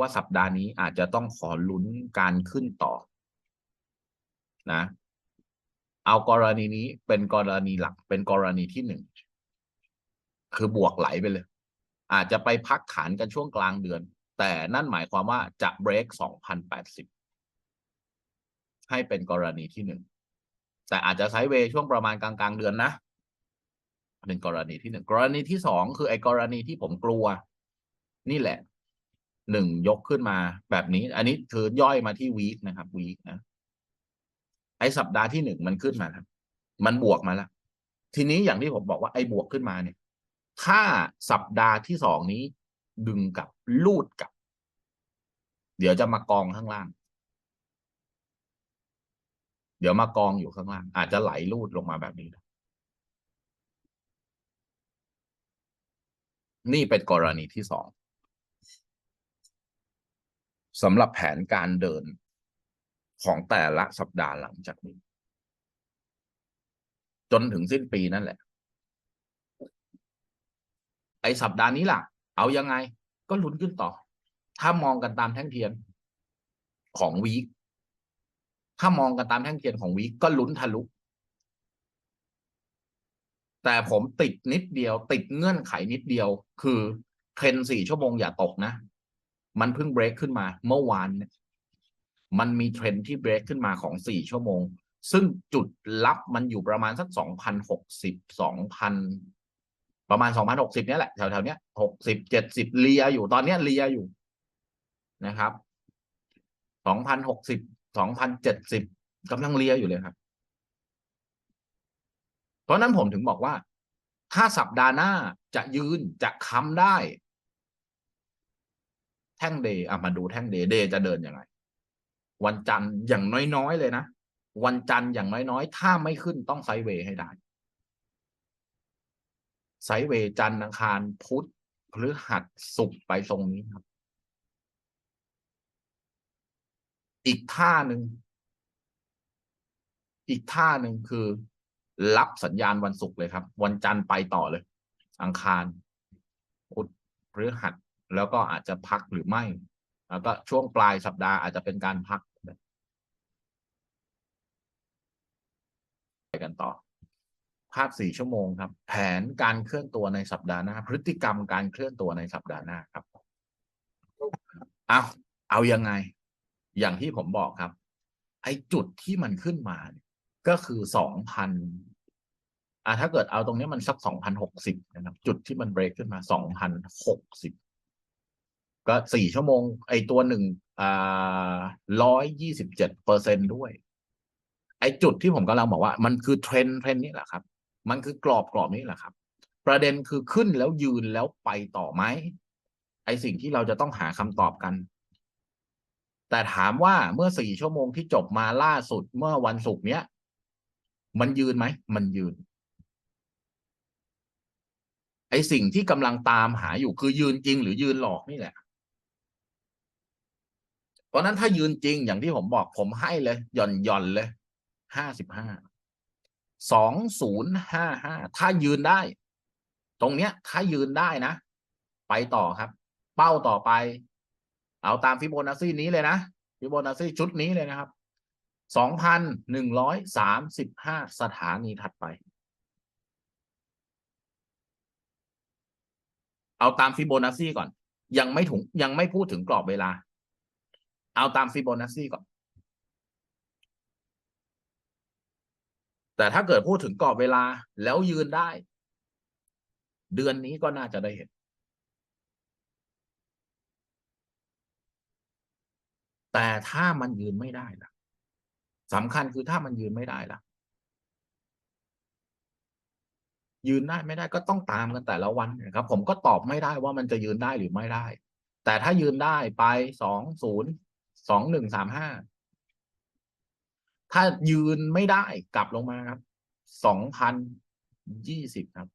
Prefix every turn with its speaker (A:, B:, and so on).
A: ว่าสัปดาห์นี้อาจจะต้องขอลุ้นการขึ้นต่อนะ เอากรณีนี้เป็นกรณีหลักเป็นกรณีที่หนึ่งคือบวกไหลไปเลย อาจจะไปพักฐานกันช่วงกลางเดือน แต่นั่นหมายความว่าจะเบรก2,080 ให้เป็นกรณีที่หนึ่งแต่อาจจะไซด์เวย์ช่วงประมาณกลางกลางเดือนนะเป็นกรณีที่หนึ่งกรณีที่สองคือไอ้กรณีที่ผมกลัว นี่แหละ หนึ่งยกขึ้นมาแบบนี้ อันนี้คือย่อยมาที่วีคนะครับวีคนะไอสัปดาห์ที่หนึ่งมันขึ้นมาครับ มันบวกมาแล้ว ทีนี้อย่างที่ผมบอกว่าไอบวกขึ้นมาเนี่ย ถ้าสัปดาห์ที่สองนี้ ดึงกับลูดกับ เดี๋ยวจะมากองข้างล่าง เดี๋ยวมากองอยู่ข้างล่าง อาจจะไหลลูดลงมาแบบนี้นะนี่เป็นกรณีที่สอง สำหรับแผนการเดินของแต่ละสัปดาห์หลังจากนี้ จนถึงสิ้นปีนั่นแหละ ไอสัปดาห์นี้ล่ะ เอายังไง ก็ลุ้นขึ้นต่อ ถ้ามองกันตามแท่งเทียนของวีคถ้ามองกันตามแท่งเทียนของวีคก็ลุ้นทะลุแต่ผมติดนิดเดียว ติดเงื่อนไขนิดเดียว คือเทรนสี่ชั่วโมงอย่าตกนะ มันเพิ่งเบรกขึ้นมา เมื่อวาน มันมีเทรนที่เบรกขึ้นมาของสี่ชั่วโมง ซึ่งจุดรับมันอยู่ประมาณสักสองพันหกสิบสองพันประมาณสองพันหกสิบเนี้ยแหละแถวๆเนี้ยหกสิบเจ็ดสิบเลียอยู่ตอนเนี้ยเลียอยู่นะครับสองพันหกสิบสองพันเจ็ดสิบกำลังเลียอยู่เลยครับ เพราะนั้นผมถึงบอกว่า ถ้าสัปดาห์หน้าจะยืนจะค้ำได้ แท่งเดย์อะมาดูแท่งเดย์เดย์จะเดินยังไง วันจันทร์อย่างน้อยๆเลยนะ วันจันทร์อย่างน้อยๆ ถ้าไม่ขึ้นต้องไซด์เวย์ให้ได้ไซด์เวย์จันทร์อังคารพุธพฤหัสศุกร์ไปตรงนี้ครับ อีกท่าหนึ่งอีกท่าหนึ่งคือ รับสัญญาณวันศุกร์เลยครับ วันจันทร์ไปต่อเลย อังคารพุธพฤหัส แล้วก็อาจจะพักหรือไม่ แล้วก็ช่วงปลายสัปดาห์อาจจะเป็นการพักไปกันต่อ ภาพสี่ชั่วโมงครับ แผนการเคลื่อนตัวในสัปดาห์หน้า พฤติกรรมการเคลื่อนตัวในสัปดาห์หน้าครับเอาเอายังไง อย่างที่ผมบอกครับ ไอ้จุดที่มันขึ้นมาก็คือสองพันอ่าถ้าเกิดเอาตรงนี้มันสักสองพันหกสิบนะครับ จุดที่มันเบรกขึ้นมาสองพันหกสิบ ก็สี่ชั่วโมง ไอ้ตัวหนึ่งอ่าร้อยยี่สิบเจ็ดเปอร์เซนด้วย ไอ้จุดที่ผมกำลังบอกว่า มันคือเทรนด์เทรนด์นี่แหละครับ มันคือกรอบกรอบนี้แหละครับ ประเด็นคือขึ้นแล้วยืนแล้วไปต่อไหมไอ้สิ่งที่เราจะต้องหาคำตอบกัน แต่ถามว่าเมื่อสี่ชั่วโมงที่จบมาล่าสุดเมื่อวันศุกร์เนี้ย มันยืนไหม มันยืน ไอสิ่งที่กำลังตามหาอยู่คือยืนจริงหรือยืนหลอกนี่แหละ เพราะนั้นถ้ายืนจริงอย่างที่ผมบอกผมให้เลย หย่อนหย่อนเลยห้าสิบห้าสองศูนย์ห้าห้าถ้ายืนได้ ตรงเนี้ย ถ้ายืนได้นะ ไปต่อครับ เป้าต่อไป เอาตามฟิโบนัชซีนี้เลยนะฟิโบนัชซีชุดนี้เลยนะครับสองพันหนึ่งร้อยสามสิบห้าสถานีถัดไป เอาตามฟิโบนัชซีก่อน ยังไม่ถึงยังไม่พูดถึงกรอบเวลา เอาตามฟิโบนัชซีก่อน แต่ถ้าเกิดพูดถึงกรอบเวลาแล้วยืนได้ เดือนนี้ก็น่าจะได้เห็น แต่ถ้ามันยืนไม่ได้ล่ะสำคัญคือถ้ามันยืนไม่ได้ล่ะ ยืนได้ไม่ได้ก็ต้องตามกันแต่ละวันนะครับ ผมก็ตอบไม่ได้ว่ามันจะยืนได้หรือไม่ได้ แต่ถ้ายืนได้ไปสองศูนย์ สองหนึ่งสามห้าถ้ายืนไม่ได้กลับลงมาครับสองพันยี่สิบครับ